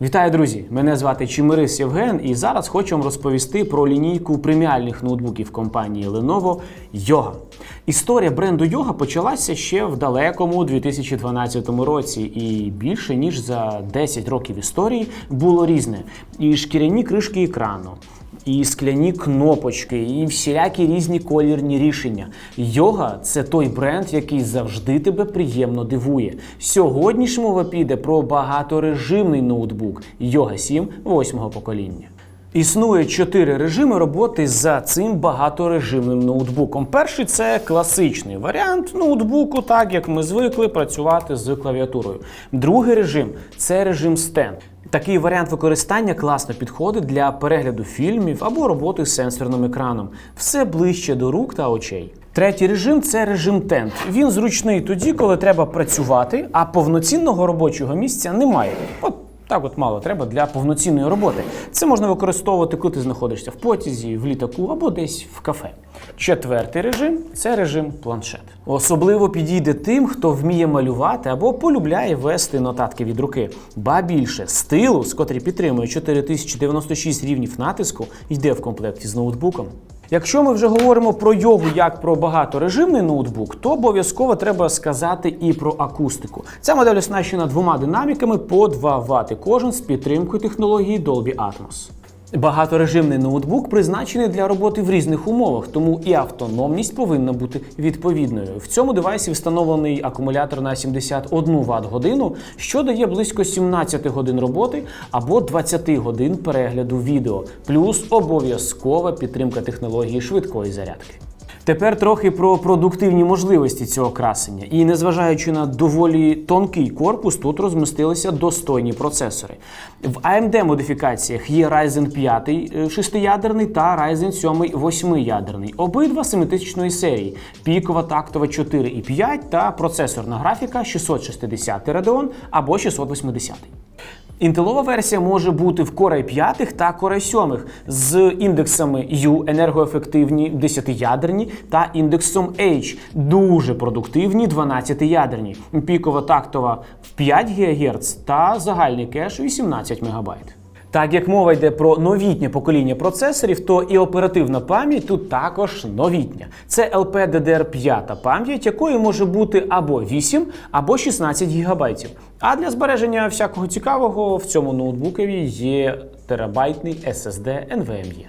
Вітаю, друзі! Мене звати Чимирис Євген, і зараз хочу вам розповісти про лінійку преміальних ноутбуків компанії Lenovo Yoga. Історія бренду Yoga почалася ще в далекому 2012 році, і більше ніж за 10 років історії було різне: і шкіряні кришки екрану. І скляні кнопочки, і всілякі різні колірні рішення. Йога це той бренд, який завжди тебе приємно дивує. Сьогоднішньому мова піде про багаторежимний ноутбук Йога 7 восьмого покоління. Існує чотири режими роботи за цим багаторежимним ноутбуком. Перший це класичний варіант ноутбуку, так як ми звикли працювати з клавіатурою. Другий режим це режим стенд. Такий варіант використання класно підходить для перегляду фільмів або роботи з сенсорним екраном. Все ближче до рук та очей. Третій режим це режим тент. Він зручний тоді, коли треба працювати, а повноцінного робочого місця немає. От так от мало треба для повноцінної роботи. Це можна використовувати, коли ти знаходишся в потязі, в літаку або десь в кафе. Четвертий режим це режим планшет. Особливо підійде тим, хто вміє малювати або полюбляє вести нотатки від руки. Ба більше, стилус, котрий підтримує 4096 рівнів натиску, йде в комплекті з ноутбуком. Якщо ми вже говоримо про йогу як про багаторежимний ноутбук, то обов'язково треба сказати і про акустику. Ця модель оснащена двома динаміками по 2 Вт кожен з підтримкою технології Dolby Atmos. Багаторежимний ноутбук призначений для роботи в різних умовах, тому і автономність повинна бути відповідною. В цьому девайсі встановлений акумулятор на 71 Вт годину, що дає близько 17 годин роботи або 20 годин перегляду відео, плюс обов'язкова підтримка технології швидкої зарядки. Тепер трохи про продуктивні можливості цього красення. І незважаючи на доволі тонкий корпус, тут розмістилися достойні процесори. В AMD модифікаціях є Ryzen 5 е, шестиядерний та Ryzen 7 восьмиядерний. Обидва 7000 серії, пікова тактова 4 і 5 та процесорна графіка 660 Radeon або 680. Інтелова версія може бути в Core i 5 та Core i 7 з індексами U енергоефективні 10-ядерні та індексом H дуже продуктивні 12-ядерні, пікова тактова в 5 ГГц та загальний кеш 18 МБ. Так як мова йде про новітнє покоління процесорів, то і оперативна пам'ять тут також новітня. Це LPDDR5 пам'ять, якої може бути або 8, або 16 ГБ. А для збереження всякого цікавого в цьому ноутбукові є терабайтний SSD NVMe.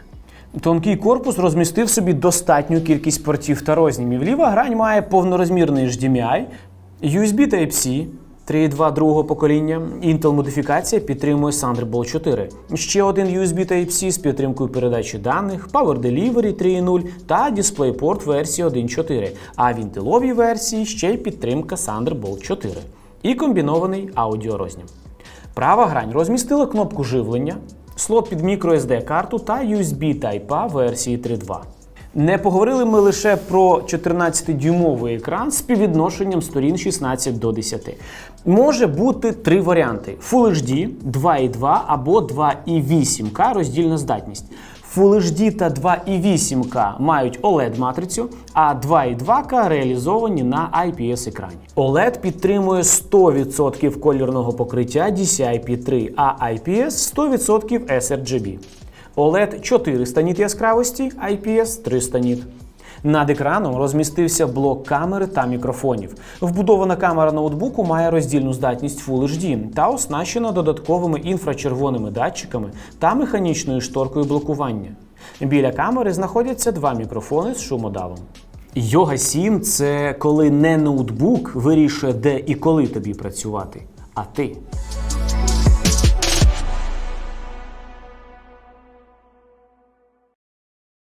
Тонкий корпус розмістив собі достатню кількість портів та рознімів. Ліва грань має повнорозмірний HDMI, USB Type-C, 3.2 другого покоління. Intel модифікація підтримує Thunderbolt 4. Ще один USB Type-C з підтримкою передачі даних, Power Delivery 3.0 та DisplayPort версії 1.4. А в інтеловій версії ще й підтримка Thunderbolt 4 і комбінований аудіорознім. Права грань розмістила кнопку живлення, слот під microSD карту та USB Type-A версії 3.2. Не поговорили ми лише про 14-дюймовий екран з співвідношенням сторін 16 до 10. Може бути три варіанти: Full HD, 2.2 або 2.8К роздільна здатність. Full HD та 2.8К мають OLED-матрицю, а 2.2К реалізовані на IPS-екрані. OLED підтримує 100% колірного покриття DCI-P3, а IPS 100% sRGB. OLED 400 ніт яскравості, IPS 300 ніт. Над екраном розмістився блок камери та мікрофонів. Вбудована камера ноутбуку має роздільну здатність Full HD та оснащена додатковими інфрачервоними датчиками та механічною шторкою блокування. Біля камери знаходяться два мікрофони з шумодавом. Йога 7 це коли не ноутбук вирішує, де і коли тобі працювати, а ти.